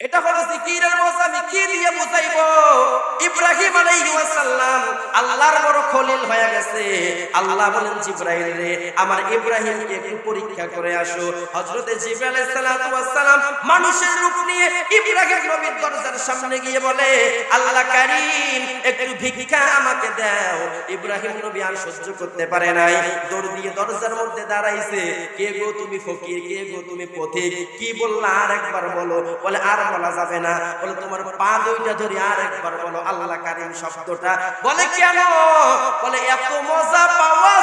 এটা হলো জিকিরের মজা, আমি কি দিয়ে বুঝাইব? ইব্রাহিম আল্লাহর বড় খলিল হয়ে গেছে। আল্লাহ বলেন, জিব্রাইল রে, আমার একটু পরীক্ষা করে আসো। হযরতে জিব্রাইল মানুষের রূপ নিয়ে ইব্রাহিম নবীর দরজার সামনে গিয়ে বলে, আল্লাহ একটু ভিক্ষা আমাকে দাও। ইব্রাহিম নবী আর সহ্য করতে পারে নাই। দৌড় দিয়ে দরজার মধ্যে দাঁড়াইছে। কে গো তুমি ফকির? কে গো তুমি পথিক? কি বললা আর একবার বলো? বলে, আর বলা যাবে না। বলে, তোমার পা দুইটা ধরে আর একবার বলো, আল্লাহ কারিম শব্দটা। বলে কেন? বলে, এত মজা পাওয়া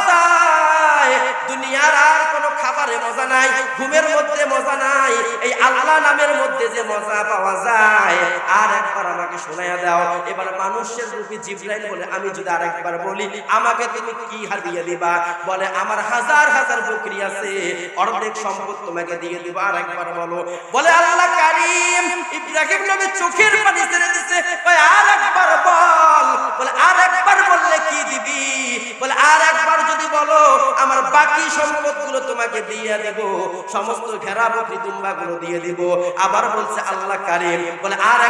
মজা নাই, ঘুমের মধ্যে মজা নাই, এই আল্লাহ নামের মধ্যে যে মজা পাওয়া যায়। আর একবার আমাকে শোনায়া দাও, এবার মানুষের রূপে জিব্রাইল বলে, আমি যদি আর একবার বলি, আমাকে তুমি কি হারিয়ে দিবা? বলে, আমার হাজার হাজার বকরি আছে, অর্ধেক সম্পদ তোমাকে দিয়ে দিব আর একবার বলো। বলে, আল্লাহ কারিম, ইব্রাহিম নবী চোখের পানি ছেড়ে দিছে আর একবার বল। বলে আর বললে কি দিবি? বলে আর যদি বলো, আমার বাকি সম্পদগুলো তোমাকে দিয়ে দেব, সমস্ত ঘেরা দুম্বাগুলো দিয়ে দিব। আবার বলছে, আল্লাহ কারিম। বলে আর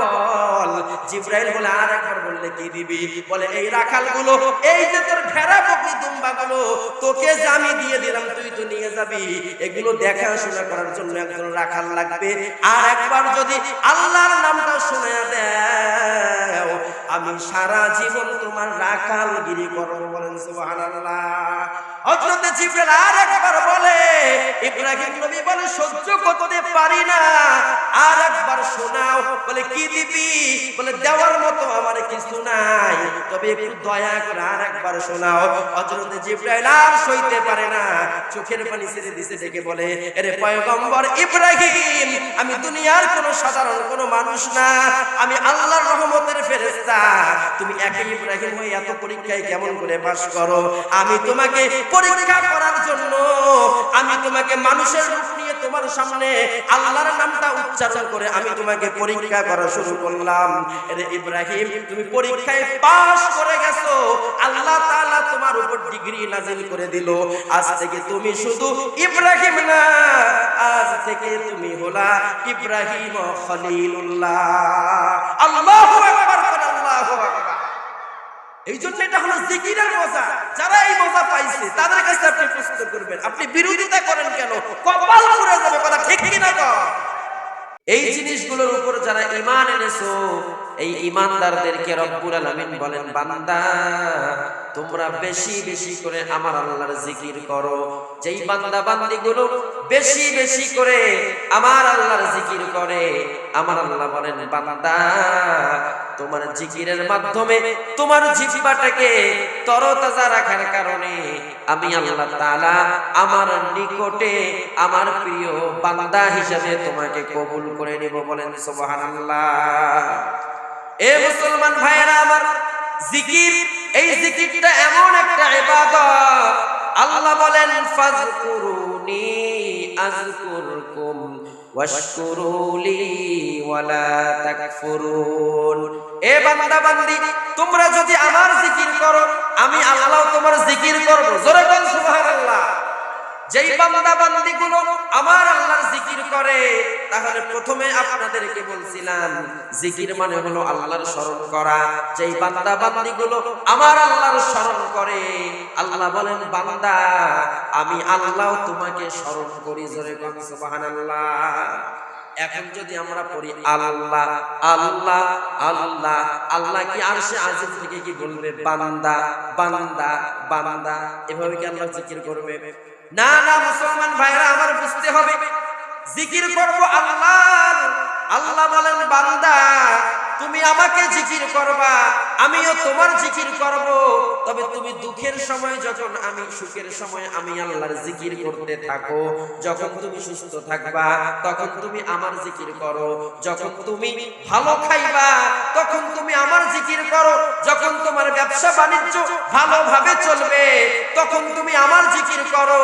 বল। জিব্রাইল বলে আর বললে কি দিবি? বলে, এই রাখালগুলো, এই যে তোর ঘেরা বকরি দুম্বাগুলো, তোকে যে আমি দিয়ে দিলাম, তুই তো নিয়ে যাবি। এগুলো দেখাশোনা করার জন্য একজন রাখাল লাগবে। আর একবার যদি আল্লাহর নামটা শুনে দেও আমি সারা জীবন তোমার রাখালগিরি করব বলেন সুবহানাল্লাহ। হযরতে জিবরাইল বলে, ইব্রাহিম নবী বলে, সহ্য করতে পারি না। শোনাও। বলে, কি দিবি? বলে, দেওয়ার মতো আমার কিছু নাই। তবে একটু দয়া করে আর একবার শোনাও। হযরতে জিবরাইল আর সইতে পারে না। চোখের পানি ছেড়ে দিছে ডেকে বলে, এরে পয়গম্বর ইব্রাহিম, আমি দুনিয়ার কোনো সাধারণ কোনো মানুষ না। আমি আল্লাহর রহমতের ফেরেশতা। তুমি একে ইব্রাহিম হয়ে এত পরীক্ষায় কেমন করে পাস করো? আমি তোমাকে পরীক্ষা করার জন্য, আমি তোমাকে মানুষের রূপ নিয়ে তোমার সামনে আল্লাহর নামটা উচ্চারণ করে আমি তোমাকে পরীক্ষা করা শুরু করলাম। এরে ইব্রাহিম, তুমি পরীক্ষায় পাস করে গেছো। আল্লাহ তাআলা তোমার উপর ডিগ্রি নাজিল করে দিল। আজ থেকে তুমি শুধু ইব্রাহিম না, আজ থেকে তুমি হলা ইব্রাহিম খলিলুল্লাহ। আল্লাহু আকবার করে আল্লাহু আকবার এই তাদের কাছে আপনি প্রশ্ন করবেন, আপনি বিরোধিতা করেন কেন? যাবে, কথা ঠিক এই জিনিসগুলোর উপর যারা ইমান এনেছো, এই ইমানদারদেরকে রব্বুল আলামিন বলেন, বান্দা তোমরা বেশি বেশি করে আমার আল্লাহর জিকির করো। যেই বান্দা বান্দিগুলো বেশি বেশি করে আমার আল্লাহর জিকির করে, আমার আল্লাহ বলেন, বান্দা, তোমার জিকিরের মাধ্যমে তোমার জিহ্বাটাকে তরতাজা রাখার কারণে আমি আল্লাহ তাআলা আমার নিকটে আমার প্রিয় বান্দা হিসেবে তোমাকে কবুল করে নিব। বলেন, সুবহানাল্লাহ। এ মুসলমান ভাইয়েরা, আমার জিকির এই জিকিরটা এমন একটা ইবাদত। আল্লাহ বলেন, ফাজকুরুনি আযকুরকুম ওয়াশকুরুলি ওয়ালা তাকফুরুন। এ বান্দা বান্দি তোমরা যদি আমার জিকির করো, আমি আল্লাহ তোমার জিকির করব। জোরে বল সুবহানাল্লাহ। যেই বান্দা গুলো আমার আল্লাহর জিকির করে, তাহলে প্রথমে আপনাদেরকে বলছিলাম, জিকির মানে হলো আল্লাহর স্মরণ করা। যেই বান্দা গুলো আমার আল্লাহর স্মরণ করে, আল্লাহ বলেন, বান্দা, আমি আল্লাহ তোমাকে স্মরণ করি। জোরে কোন, সুবহানাল্লাহ। এখন যদি আমরা পড়ি, আল্লাহ আল্লাহ আল্লাহ। আল্লাহ কি আরশে আজিম থেকে কি বলবে? বান্দা বান্দা বান্দা। এভাবে কি আল্লাহ জিকির করবে? না না মুসলমান ভাইরা আমার বুঝতে হবে। জিকির করব আল্লাহ আল্লাহ বলেন বান্দা তুমি আমাকে জিকির করবা, আমিও তোমার জিকির করব। তবে তুমি দুঃখের সময় যখন আমি, সুখের সময় আমি আল্লাহর জিকির করতে থাকো, যখন তুমি সুস্থ থাকবা, তখন তুমি আমার জিকির করো। যখন তুমি ভালো খাইবা, তখন তুমি আমার জিকির করো। যখন তোমার ব্যবসা বাণিজ্য ভালোভাবে চলবে, তখন তুমি আমার জিকির করো।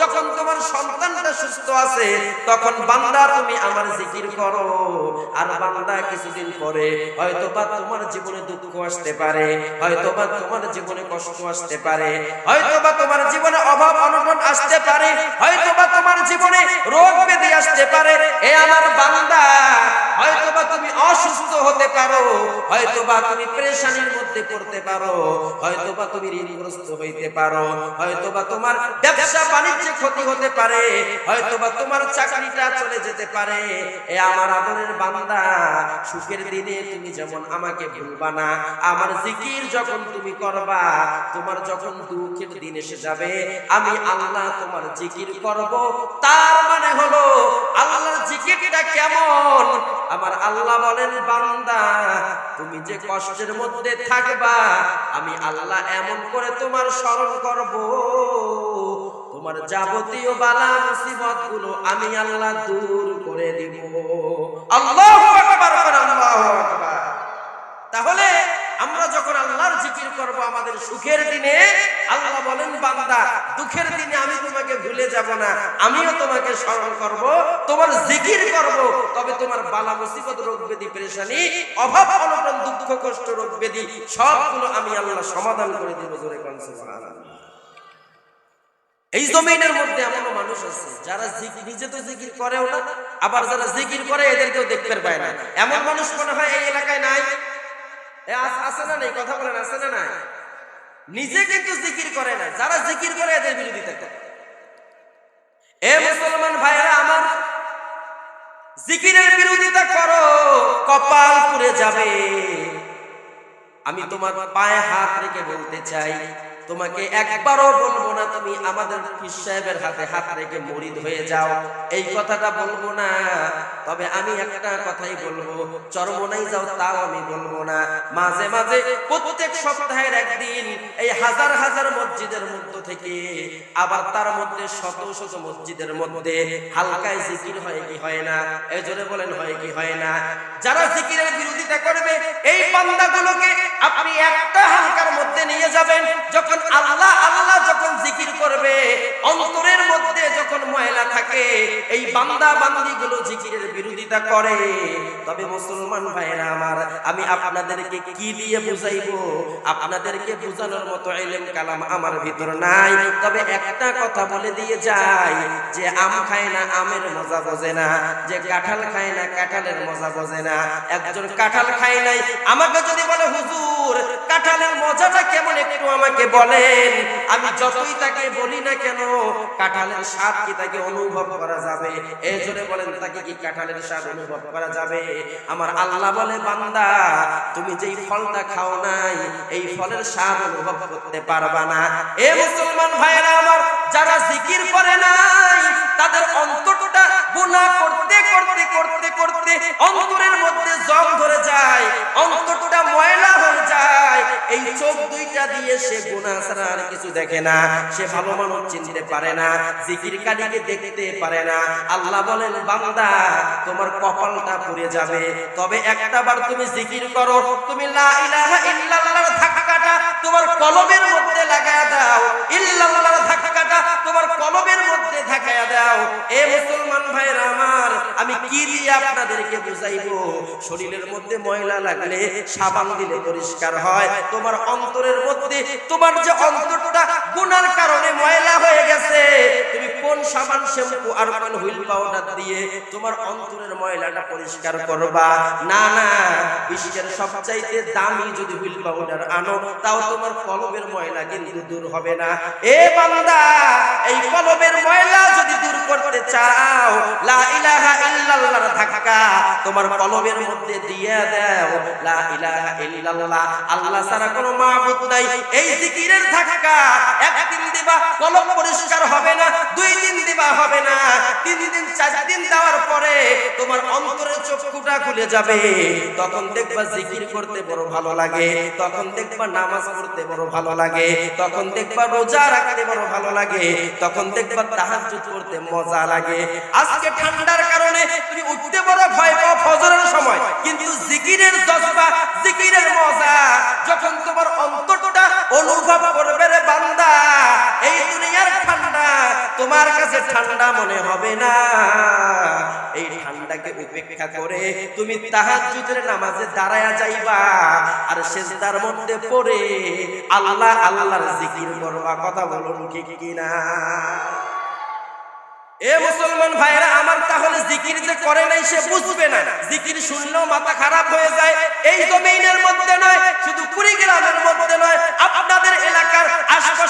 যখন তোমার সন্তানটা সুস্থ আছে, তখন বান্দা তুমি আমার জিকির করো। আর বান্দা কিছুদিন পরে হয়তো বা তোমার জীবনে দুঃখ আসতে পারে হয়তো বা তোমার জীবনে কষ্ট আসতে পারে হয়তো বা তোমার জীবনে অভাব অনটন আসতে পারে হয়তো বা তোমার জীবনে রোগ ব্যাধি আসতে পারে। এ আমার বান্দা হতে পারো হয়তো বা তুমি পেরেশানির মধ্যে পড়তে পারো হয়তো বা তুমি ঋণগ্রস্ত হইতে পারো হয়তো বা তোমার ব্যবসা বাণিজ্যে ক্ষতি হতে পারে হয়তো বা তোমার চাকরিটা চলে যেতে পারে। এ আমার আদরের বান্দা, সুখের দিনে তুমি যেমন আমাকে ভুলবা না, আমার জিকির যখন তুমি করবা, তোমার যখন দুঃখের দিন এসে যাবে, আমি আল্লাহ তোমার জিকির করব। তার মানে হলো, আল্লাহর জিকিরটা কেমন? আমার আল্লাহ বলেন, বান্দা, তুমি যে কষ্টের মধ্যে থাকবা, আমি আল্লাহ এমন করে তোমার স্মরণ করব। তোমার যাবতীয় বালা মুসিবতগুলো আমি আল্লাহ দূর করে দিব। আল্লাহু তাহলে জিকির করব আমাদের সুখের দিনে। আল্লাহ বলেন, বান্দা, দুঃখের দিনে আমি তোমাকে ভুলে যাব না। আমিও তোমাকে স্মরণ করব, তোমার জিকির করব। তবে তোমার বালা মুসিবত, রোগ ব্যাধি, পেরেশানি, অভাব, অনটন, দুঃখ, কষ্ট, রোগ ব্যাধি, সবগুলো আমি আল্লাহ সমাধান করে দিব জোরে কোন এই জমিনের মধ্যে এমনও মানুষ আছে, যারা নিজে তো জিকির করেও না, আবার যারা জিকির করে এদেরকেও দেখতে পায় না। এমন মানুষ মনে হয় এই এলাকায় নাই। আছে না নাই? কথা বলেন, আছে না নাই? নিজে কিন্তু জিকির করে না। যারা জিকির করে এদের বিরোধিতা করে। এ মুসলমান ভাইরা আমার জিকিরের বিরোধিতা করো, কপাল পুড়ে যাবে। আমি তোমার পায়ে হাত রেখে বলতে চাই তোমাকে একবারও বলব না, তুমি আমাদের পীর সাহেবের হাতে হাত রেখে মরিদ হয়ে যাও। এই কথাটা বলব না, তবে আমি একটা কথাই বলব, চরমনাই যাও তাও আমি বলব না। মাঝে মাঝে প্রত্যেক সপ্তাহের একদিন এই হাজার হাজার মসজিদের মধ্য থেকে, আবার তার মধ্যে শত শত মসজিদের মধ্যে হালকায় জিকির হয় কি হয় না? এই বলেন, হয় কি হয় না? যারা জিকিরের করবে, এই বান্দাগুলোকে আপনি একটা হালকার মধ্যে নিয়ে যাবেন। যখন আল্লাহ আল্লাহ যখন জিকির করবে, অন্তরের মধ্যে যখন ময়লা থাকে, এই বান্দা বান্দিগুলো জিকিরের বিরোধিতা করে। তবে মুসলমান ভাইরা আমার, আমি আপনাদেরকে কি দিয়ে বুঝাইবো? আপনাদেরকে বোঝানোর মতো এলেম কালাম আমার ভিতর নাই। তবে একটা কথা বলে দিয়ে যাই, যে আম খায় না, আমের মজা বোঝে না, যে কাঁঠাল খায় না, কাঁঠালের মজা বোঝে না। একজন কাঁঠাল খায় নাই। আমাকে যদি বলে, হুজুর, কাঁঠালের মজাটা কেমন একটু আমাকে বলেন। আমি যতই তাকে বলি না কেন, কাঁঠালের স্বাদ কি তাকে অনুভব করা যাবে? এই জন্য বলেন, তাকে কি কাঁঠালের স্বাদ অনুভব করা যাবে? আমার আল্লাহ বলে, বান্দা, তুমি যেই ফলটা খাও নাই, এই ফলের স্বাদ অনুভব করতে পারবা না। এ মুসলমান ভাইরা আমার, যারা জিকির করে নাই, তাদের অন্তরটা গুনাহ করতে করতে করতে করতে অন্তরের মধ্যে জং ধরে যায়, অন্তরটা ময়লা হয়ে যায়। এই চোখ দুইটা দিয়ে সে গুনাহ ছাড়া আর কিছু দেখে না, সে ভালো মানুষ চিনতে পারে না, জিকির কালিকে দেখতে পারে না। আল্লাহ বলেন, বান্দা, তোমার কপালটা পুড়ে যাবে। তবে একটা বার তুমি জিকির করো, তুমি লা ইলাহা ইল্লাল্লাহর ধাক্কাটা তোমার কলমের মধ্যে লাগায়া দাও। ইল্লাল্লাহর ধাক্কাটা তোমার কলমের মধ্যে ধাক্কায়া দাও। এ মুসলমান ভাইরা আমার, আমি কি দিয়ে আপনাদেরকে বুঝাইবো? শরীরের মধ্যে ময়লা লাগলে সাবান দিলে পরিষ্কার হয়। তোমার অন্তরের মধ্যে, তোমার যে অন্তরটা গুনার কারণে ময়লা হয়ে গেছে। তুমি কোন সাবান, শ্যাম্পু আর কোন হুইল পাউডার দিয়ে তোমার অন্তরের ময়লাটা পরিষ্কার করবা? না না, বিশ্বের সবচাইতে দামি যদি হুইল পাউডার আনো, তাও তোমার কলমের ময়লা কিন্তু দূর হবে না। এ বান্দা, এই কলমের ময়লা যদি দূর করতে চাও লা ইলাহা ইল্লাল্লাহর ধাক্কা তোমার কলমের মধ্যে দিয়ে দাও। লা ইলাহা ইল্লাল্লাহ, আল্লাহ ছাড়া কোনো মাবুদ নাই। এই জিকিরের ধাক্কা একদিন দিবা, কলম পরিষ্কার হবে না, দুই দিন দিবা হবে না, তিন দিন, চার দিন দেওয়ার পরে তোমার অন্তরের চক্ষুটা খুলে যাবে। তখন দেখবা জিকির করতে বড় ভালো লাগে, তখন দেখবা নামাজ পড়তে বড় ভালো লাগে, তখন দেখবা রোজা রাখতে বড় ভালো লাগে, তখন দেখবা তাহাজ্জুদ করতে মজা লাগে। আজকে ঠান্ডার কারণে তুমি উঠতে বড় ভয় পাও ফজরের সময়। কিন্তু জিকিরের জজবা, জিকিরের মজা, যখন তোমার অন্তরটা অনুভব করবে রে বান্দা, এই দুনিয়ার ঠান্ডা, তোমার কাছে ঠান্ডা মনে হবে না। এই ঠান্ডাকে উপেক্ষা করে তুমি তাহাজ্জুদের নামাজে দাঁড়ায়া যাইবা আর সেজদার মধ্যে পড়ে আল্লাহ আল্লাহর জিকির করবা। কথা বলুন ঠিক কিনা? এ মুসলমান ভাইরা, আমার তাহলে জিকির যে করে নাই সে বুঝবে না। জিকির শুনলেও মাথা খারাপ হয়ে যায়। এই জমিনের মধ্যে নয়, শুধু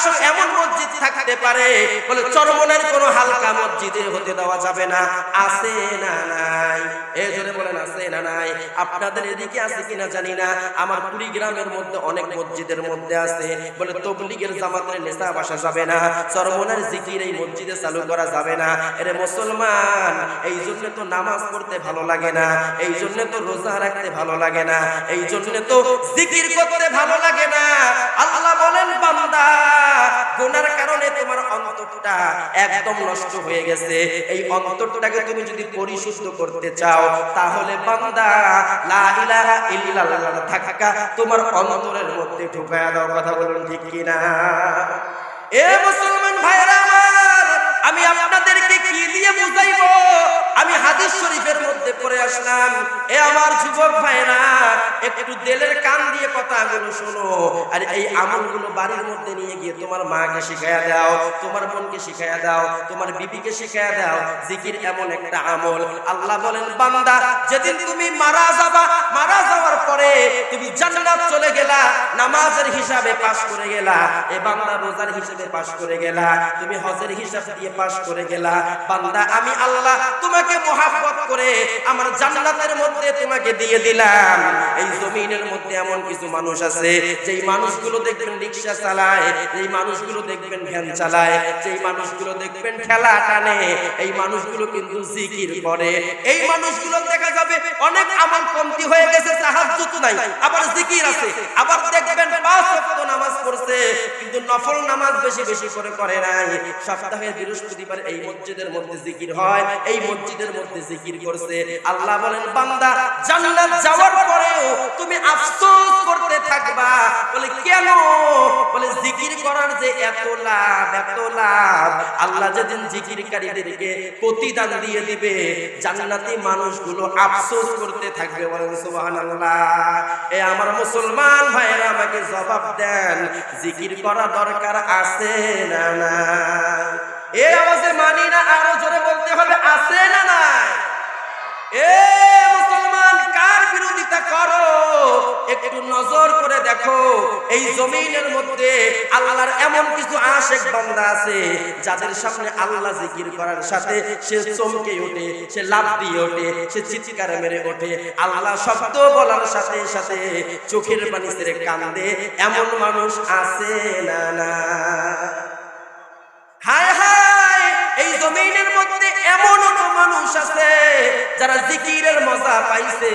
আশপাশে এমন মসজিদ থাকতে পারে, বলে চরমনের কোনো হালকা মসজিদে হতে দেওয়া যাবে না। আছে না নাই? এই জন্য বলেন, আছে না নাই? আপনাদের এদিকে আছে কিনা জানি না। আমার কুড়িগ্রামের মধ্যে অনেক মসজিদের মধ্যে আছে, বলে তবলিগের জামাতের নেশা বাসা যাবে না। চরমনের জিকির এই মসজিদে চালু করা যাবে না। এরে মুসলমান, এই জন্য তো নামাজ পড়তে ভালো লাগে না, এই জন্য তো রোজা রাখতে ভালো লাগে না, এই জন্য তো জিকির করতে ভালো লাগে না। আল্লাহ বলেন, বান্দা গুনার কারণে তোমার অন্তরটা একদম নষ্ট হয়ে গেছে। এই অন্তরটাকে তুমি যদি পরিশুদ্ধ করতে চাও, তাহলে বান্দা, লা ইলাহা ইল্লাল্লাহ থাকা তোমার অন্তরের মধ্যে ঢুকায়া দাও, কথা বলুন ঠিক কিনা? এ মুসলমান ভাইরা আমার, আমি আমি হাদিস শরীফের মধ্যে পড়ে আসলাম। এ আমার যুবক ভাইরা একটু দেলের কান দিয়ে কথাগুলো শোনো। আর এই আমলগুলো বাড়ির মধ্যে নিয়ে গিয়ে তোমার মাকে শিখাইয়া দাও, তোমার বোনকে শিখাইয়া দাও, তোমার বিবিকে শিখাইয়া দাও। জিকির এমন একটা আমল। আল্লাহ বলেন, বান্দা, যেদিন তুমি মারা যাবা, মারা যাওয়ার পরে তুমি জান্নাত চলে গেলা, নামাজের হিসাবে পাশ করে গেলা, এ বান্দা রোজার হিসাবে পাশ করে গেলা, তুমি হজের হিসাব দিয়ে পাশ করে গেলা। বান্দা, আমি আল্লাহ তোমাকে মোহাব্বত করে আমার জান্নাতের মধ্যে তোমাকে দিয়ে দিলাম? এই জমিনের মধ্যে এমন কিছু মানুষ আছে, যেই মানুষগুলো দেখবেন রিক্সা চালায়, যেই মানুষগুলো দেখবেন ভ্যান চালায়, যেই মানুষগুলো দেখবেন ঠেলা টানে, এই মানুষগুলো কিন্তু জিকির করে। এই মানুষগুলো দেখা যাবে অনেক আমল কমতি হয়ে গেছে তাহাজ্জুদ নাই, আবার জিকির আছে, আবার দেখবেন পাঁচ ওয়াক্ত নামাজ পড়ছে, কিন্তু নফল নামাজ বেশি বেশি করে করে নাই। সপ্তাহে বৃহস্পতিবার এই মসজিদের মধ্যে জিকির হয়, এই মসজিদের মধ্যে জিকির করছে। আল্লাহ বলেন, বান্দা, জান্নাত যাওয়ার পরেও তুমি আফসোস করতে থাকবা। বলে, কেন? বলে, জিকির করার যে এত লাভ এত লাভ, আল্লাহ যেদিন জিকিরকারীদেরকে প্রতিদান দিয়ে দিবে, জান্নাতি মানুষগুলো আফসোস করতে থাকবে। বলেন, সুবহানাল্লাহ। এ আমার মুসলমান ভাইয়েরা, আমাকে জবাব দেন, জিকির করা দরকার আছে না না এ আওয়াজে মানি না, আরও জোরে বলতে হবে, আছে না নাই? এ মুসলমান, কার বিরোধিতা করো? একটু নজর করে দেখো, এই জমিনের মধ্যে আল্লাহর এমন কিছু আশেক বান্দা আছে, যাদের সামনে আল্লাহ জিকির করার সাথে সে চমকে ওঠে, সে লাভ দিয়ে ওঠে, সে চিৎকার মেরে ওঠে। আল্লাহ শব্দ বলার সাথে সাথে চোখের পানি ছেড়ে কান্দে, এমন মানুষ আছে না না হায় এই জমিনের মধ্যে এমন মানুষ আছে যারা জিকিরের মজা পাইছে।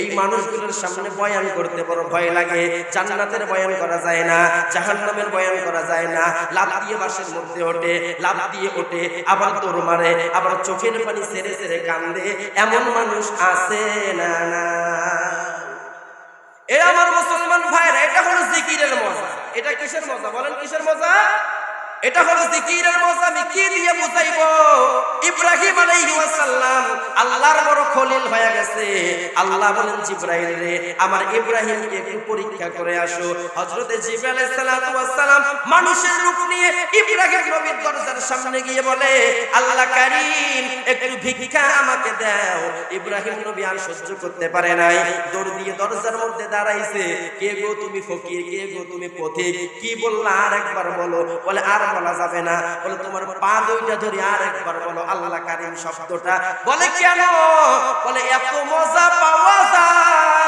এই মানুষগুলোর সামনে বয়ান করতে বড় ভয় লাগে। জান্নাতের বয়ান করা যায় না, জাহান্নামের বয়ান করা যায় না। লাভ দিয়ে বাসের মধ্যে ওঠে লাভ দিয়ে ওঠে, আবার তোর মারে, আবার চোখের পানি ছেড়ে ছেড়ে কান্দে। এমন মানুষ আছে না না। এ আমার মুসলমান ভাইরা, এটা হলো জিকিরের মজা। এটা কিসের মজা? বলেন কিসের মজা? এটা হলো জিকিরের মজা, আমি কি দিয়ে বুঝাইবো? ইব্রাহিম আল্লাহর বড় খলিল হয়ে গেছে। আল্লাহ বলেন, জিব্রাইল রে, আমার ইব্রাহিমকে একটু পরীক্ষা করে আসো। জিব্রাইল মানুষের রূপ নিয়ে ইব্রাহিম নবীর দরজার সামনে গিয়ে বলে, আল্লাহ কারীম, একটু ভিক্ষা আমাকে দাও। ইব্রাহিম নবী আর সহ্য করতে পারে নাই। দৌড় দিয়ে দরজার মধ্যে দাঁড়াইছে। কে গো তুমি ফকির? কে গো তুমি পথিক? কি বললা? আর একবার বলো। বলে, আর বলা যাবে না। বলে, তোমার পা দুইটা ধরে আর একবার বলো, আল্লাহ কারিম শব্দটা। বলে, কেন? বলে, এত মজা পাওয়া যায়।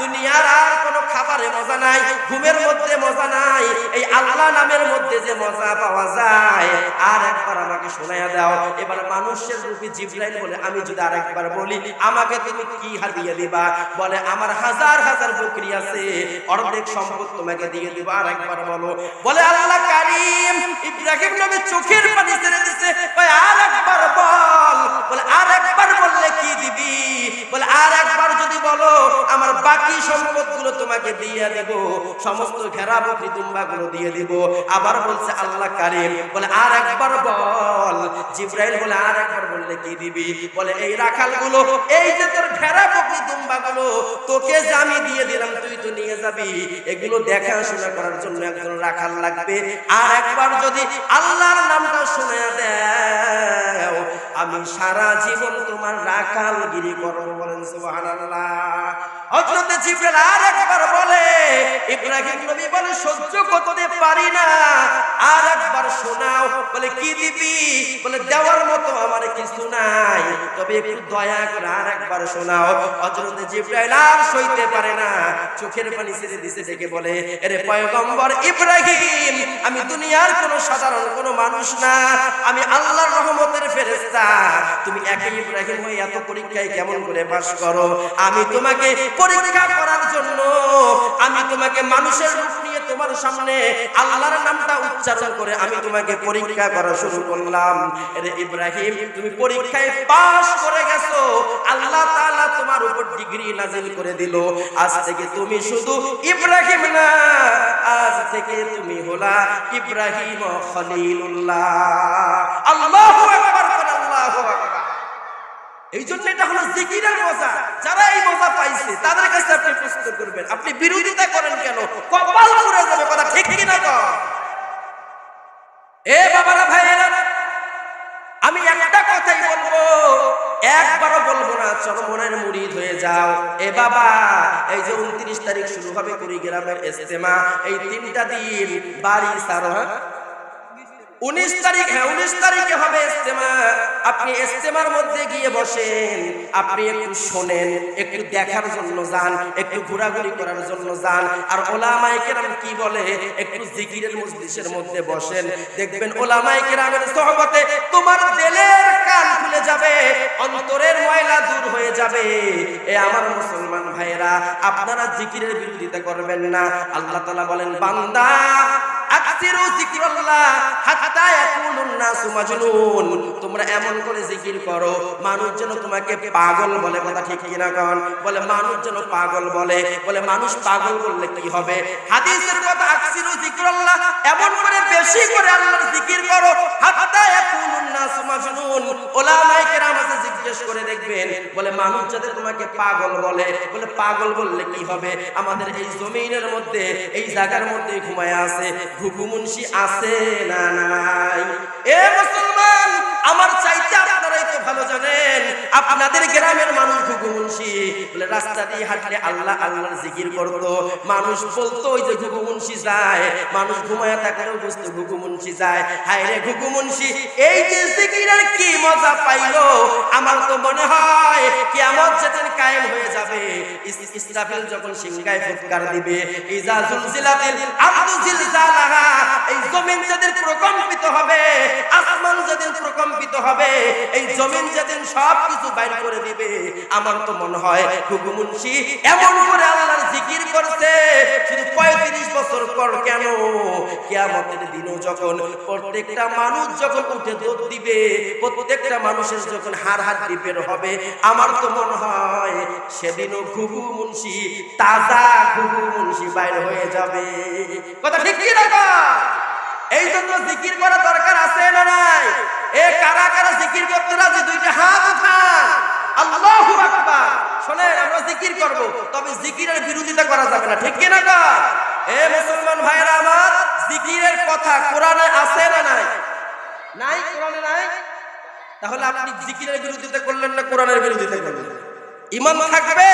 দুনিয়ার আর কোনো খাবারে মজা নাই, ঘুমের মধ্যে মজা নাই, এই আল্লাহ নামের মধ্যে যে মজা পাওয়া যায়। আর একবার আমাকে শোনায়া দাও, এবার মানুষের বলে, আমি যদি আর একবার বলি, আমাকে তুমি কি হারিয়ে দিবা? বলে, আমার হাজার হাজার বকরি আছে, অর্ধেক সম্পদ তোমাকে দিয়ে দিবা আর একবার বলো। বলে, আল্লাহ কারিম, ইব্রাহিম নবী চোখের পানি ছেড়ে দিছে আর একবার বল। বলে আর বললে কি দিবি বলে আর একবার যদি বলো আমার বাকি সম্পদগুলো তোমাকে দিয়ে দেব, সমস্ত ঘেরা বকরি দুম্বাগুলো দিয়ে দিব। আবার বলছে আল্লাহ কারিম, বলে, আর একবার বল। জিব্রাইল বলে, আর একবার বললে কি দিবি? বলে, এই রাখালগুলো, এই যে তোর ঘেরা বকরি দুম্বাগুলো, তোকে যে আমি দিয়ে দিলাম, তুই তো নিয়ে যাবি। এগুলো দেখাশোনা করার জন্য একজন রাখাল লাগবে। আর একবার যদি আল্লাহর নামটা শুনে দেও আমি সারা জীবন তোমার রাখালগিরি করব বলেন সুবহানাল্লাহ। হযরত জিবরাইল আর একবার বলে, ইব্রাহিম নবী বলে সহ্য করতে পারি না। শোনাও, বলে, কি দিবি? বলে, দেওয়ার মতো আমার কিছু নাই। তবে একটু দয়া করে আর একবার শোনাও। জিবরাইল আর সইতে পারে না। চোখের পানি ছেড়ে দিছে ডেকে বলে পয়গম্বর ইব্রাহিম, আমি দুনিয়ার কোন সাধারণ কোন মানুষ না। আমি আল্লাহর রহমতের ফেরেশতা। তুমি একই ইব্রাহিম হয়ে এত পরীক্ষায় কেমন করে পাশ করো? আমি তোমাকে পরীক্ষা করার জন্য, আমি তোমাকে মানুষের রূপ তোমার সামনে আল্লাহর নামটা উচ্চারণ করে আমি তোমাকে পরীক্ষা করা শুরু করলাম। এরে ইব্রাহিম, তুমি পরীক্ষায় পাশ করে গেছো। আল্লাহ তাআলা তোমার উপর ডিগ্রি নাজিল করে দিল। আজ থেকে তুমি শুধু ইব্রাহিম না, আজ থেকে তুমি হলা ইব্রাহিম খলিলুল্লাহ। আল্লাহু আকবার করে আল্লাহু আকবার এই জন্য এটা হলো জিকিরের মজা। যারা এই মজা পাইছে, তাদের কাছে আপনি প্রশ্ন করবেন। আপনি বিরোধিতা করেন কেন? কপাল পুড়ে যাবে, কথা ঠিক কি না তো এ বাবারা, ভাইয়েরা, আমি একটা কথাই বলব। একবারও বলব না চরমনের মুরিদ হয়ে যাও। এ বাবা, এই যে উনত্রিশ তারিখ শুরু হবে কুড়িগ্রামের ইস্তেমা এই তিনটা দিন বাড়ি সারো হ্যাঁ? উনিশ তারিখ হ্যাঁ উনিশ তারিখে হবে ইস্তেমা আপনি ইস্তেমার মধ্যে গিয়ে বসেন। আপনি একটু শোনেন, একটু দেখার জন্য যান, একটু ঘোরাঘুরি করার জন্য যান। আর ওলামায়ে কেরাম কি বলে? একটু জিকিরের মজলিসের মধ্যে বসেন। দেখবেন ওলামায়ে কেরামের সোহবতে তোমার দেলের কান খুলে যাবে, অন্তরের ময়লা দূর হয়ে যাবে। এ আমার মুসলমান ভাইয়েরা, আপনারা জিকিরের বিরোধিতা করবেন না। আল্লাহ তালা বলেন, বান্দা আকসিরু হাত্তা ইয়াকুলুন নাসু মাজনুন তোমরা এমন করে জিকির করো মানুষ যেন তোমাকে পাগল বলে কথা ঠিক কন বলে মানুষ যেন পাগল বলে বলে মানুষ পাগল বললে কি হবে হাদিসের কথা আকসিরু যিকরাল্লাহ এমন করে বেশি করে আল্লাহর জিকির করো হাত্তা ইয়াকুলুন নাসু মাজনুন ওলামায়ে কেরাম আছে জিজ্ঞেস করে দেখবেন বলে মানুষ যাতে তোমাকে পাগল বলে বলে পাগল বললে কি হবে আমাদের এই জমিনের মধ্যে এই জায়গার মধ্যে ঘুমায় আছে ঘুঘু মুন্সি আছে না নাই? এ মুসলমান আমার চাইতে ভালো জানেন, আপনাদের গ্রামের মানুষ ঘুঘু মুন্সি বলে, রাস্তা দিয়ে হাঁটলে আল্লাহ আল্লাহর জিকির করতো। মানুষ বলতো, ওই যে ঘুঘু মুন্সি যায়। মানুষ ঘুমায় থাকলেও বুঝতো ঘুঘু মুন্সি যায়। হায় রে ঘুঘু মুন্সি এই যে জিকিরের কি মজা পাইলো, আমার তো মনে হয় কিয়ামত যেদিন কায়েম হয়ে যাবে, ইস- ইসরাফিল যখন সিংহায় ফুৎকার দিবে, ইজা জুলজিলাতিল আরদু জিলজালাহা এই জমিন যেদিন প্রকম্পিত হবে, আসমান যেদিন প্রকম্পিত হবে, এই জমিন যেদিন সব কিছু বাইর করে দিবে, আমার তো মনে হয় ঘুঘু মুন্সি এমন করে আল্লাহর জিকির করছে, শুধু পঁয়ত্রিশ বছর পর কেন? কিয়ামতের দিনও যখন প্রত্যেকটা মানুষ যখন উঠে দৌড় দিবে, প্রত্যেকটা মানুষের যখন হার হার বের হবে, আমার তো মনে হয় সেদিনও ঘুঘু মুন্সি, তাজা ঘুঘু মুন্সি বাইর হয়ে যাবে। কথা ঠিক কি না এই জন্য জিকির করা দরকার আছে না নাই? এ কারা কারা জিকির করতে রাজি? দুইটা হাত উঠান। আল্লাহু আকবার। শোনেন, আমরা জিকির করব, তবে জিকিরের বিরোধিতা করা যাবে না, ঠিক কি না? এ মুসলমান ভাইরা আমার, জিকিরের কথা কোরআনে আছে না নাই? নাই, কোরআনে নাই? তাহলে আপনি জিকিরের বিরোধিতা করলেন না কোরআনের বিরোধিতা করলেন? ইমান থাকবে?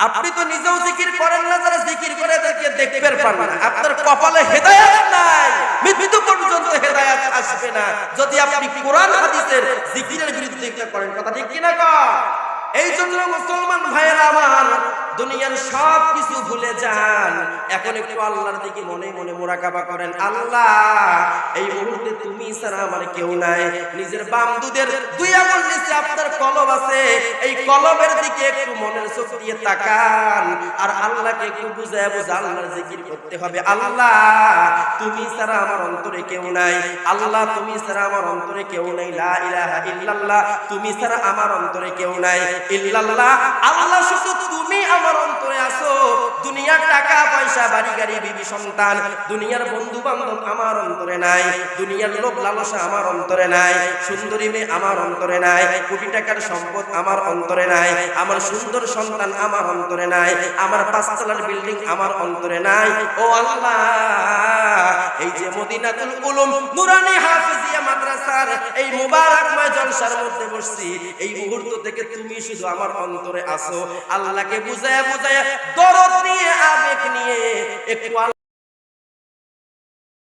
আপনি তো নিজেও জিকির করেন না যারা জিকির করে এদেরকে দেখতে পারবেন না। আপনার কপালে হেদায়েত নাই। মৃত্যু পর্যন্ত হেদায়েত আসবে না। যদি আপনি কোরআন হাদিসের জিকিরের বিরুদ্ধে করেন কথা ঠিক কিনা কর এই জন্য মুসলমান ভাইয়েরা আমার দুনিয়ার সব কিছু ভুলে যান। এখন একটু আল্লাহর দিকে মনে মনে মোরাকাবা করেন। আল্লাহ, এই মুহূর্তে তুমি ছাড়া আমার কেউ নাই। নিজের বামদুদের দুই আঙুল নিচে আপনার কলম আছে। এই কলমের দিকে একটু মনের চোখ দিয়ে তাকান। আর আল্লাহকে একটু বুঝায় বুঝা আল্লাহর জিকির করতে হবে। আল্লাহ, তুমি ছাড়া আমার অন্তরে কেউ নাই। আল্লাহ, তুমি ছাড়া আমার অন্তরে কেউ নাই। লা ইলাহা ইল্লাল্লাহ, তুমি ছাড়া আমার অন্তরে কেউ নাই। ইল্লাল্লাহ, আল্লাহ শুধু তুমি আমার অন্তরে আছো। দুনিয়ার টাকা, পয়সা, বাড়ি, গাড়ি, বিবি, সন্তান, দুনিয়ার বন্ধু বান্ধব আমার অন্তরে নাই, দুনিয়ার লোক লালসা আমার অন্তরে নাই, সুন্দরী মেয়ে আমার অন্তরে নাই, কোটি টাকার সম্পদ আমার অন্তরে নাই, আমার সুন্দর সন্তান আমার অন্তরে নাই, আমার পাঁচতলার বিল্ডিং আমার অন্তরে নাই। ও আল্লাহ, এই যে মদিনাতুল উলুম, নুরানি হাফিজিয়া মাদ্রাসার এই মুবারকময় জলসার মধ্যে বসছি, এই মুহূর্ত থেকে তুমি শুধু আমার অন্তরে আসো আল্লাহকে বুঝায় বুঝায় দরদ নিয়ে আবেগ নিয়ে একটু